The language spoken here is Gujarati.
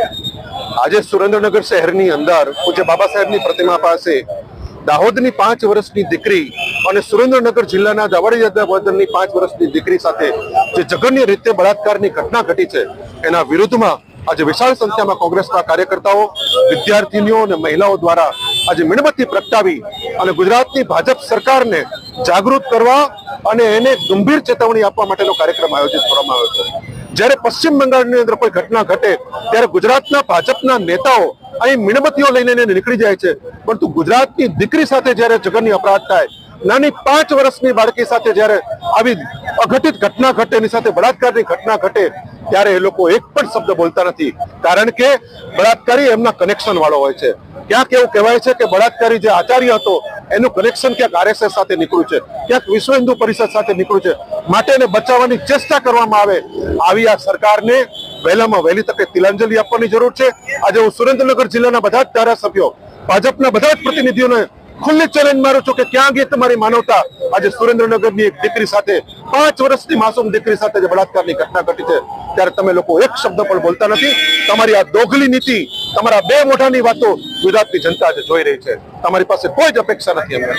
આજે સુરેન્દ્રનગર શહેરની અંદર પૂજ્ય બાબા સાહેબની પ્રતિમા પાસે દાહોદની પાંચ વર્ષની દીકરી અને સુરેન્દ્રનગર જિલ્લાના દાવડી પાંચ વર્ષની દીકરી સાથે જે જઘન્ય રીતે બળાત્કારની ઘટના ઘટી છે, એના વિરુદ્ધમાં આજે વિશાળ સંખ્યામાં કોંગ્રેસના કાર્યકર્તાઓ, વિદ્યાર્થીનીઓ અને મહિલાઓ દ્વારા આજે મીણબત્તી પ્રગટાવી અને ગુજરાતની ભાજપ સરકારને જાગૃત કરવા અને એને ગંભીર ચેતવણી આપવા માટેનો કાર્યક્રમ આયોજિત કરવામાં આવ્યો હતો જ્યારે પશ્ચિમ બંગાળની અંદર કોઈ ઘટના ઘટે, ત્યારે ગુજરાતના ભાજપના નેતાઓ અહીં મીણબત્તીઓ લઈને નીકળી જાય છે. પરંતુ ગુજરાતની દીકરી સાથે જ્યારે જગનની અપરાધ થાય, નાની પાંચ વર્ષની બાળકી સાથે જ્યારે આવી અઘટિત ઘટના ઘટે, એની સાથે બળાત્કારની ઘટના ઘટે, ત્યારે એ લોકો એક પણ શબ્દ બોલતા નથી. કારણ કે બળાત્કારી એમના કનેક્શન વાળો હોય છે. ક્યાંક એવું કહેવાય છે કે બળાત્કારી જે આચાર્ય હતો, એનું કનેક્શન ક્યાંક આરએસએસ સાથે નીકળ્યું છે, ક્યાંક વિશ્વ હિન્દુ પરિષદ સાથે નીકળ્યું છે. માટે એને બચાવવાની ચેષ્ટા કરવામાં આવે, આવી આ સરકારને વહેલામાં વહેલી તકે તિલાંજલિ આપવાની જરૂર છે. આજે હું સુરેન્દ્રનગર જિલ્લાના બધા જ ધારાસભ્યો, ભાજપના બધા જ પ્રતિનિધિઓને ખુલ્લી ચેલેન્જ મારું છું કે ક્યાં ગઈ તમારી માનવતા? આજે સુરેન્દ્રનગરની એક દીકરી સાથે, પાંચ વર્ષની માસૂમ દીકરી સાથે જે બળાત્કારની ઘટના ઘટી છે, ત્યારે તમે લોકો એક શબ્દ પણ બોલતા નથી. તમારી આ દોગલી નીતિ તમારા બે મોઢાની વાતો ગુજરાતની જનતા જોઈ રહી છે. તમારી પાસે કોઈ જ અપેક્ષા નથી અમને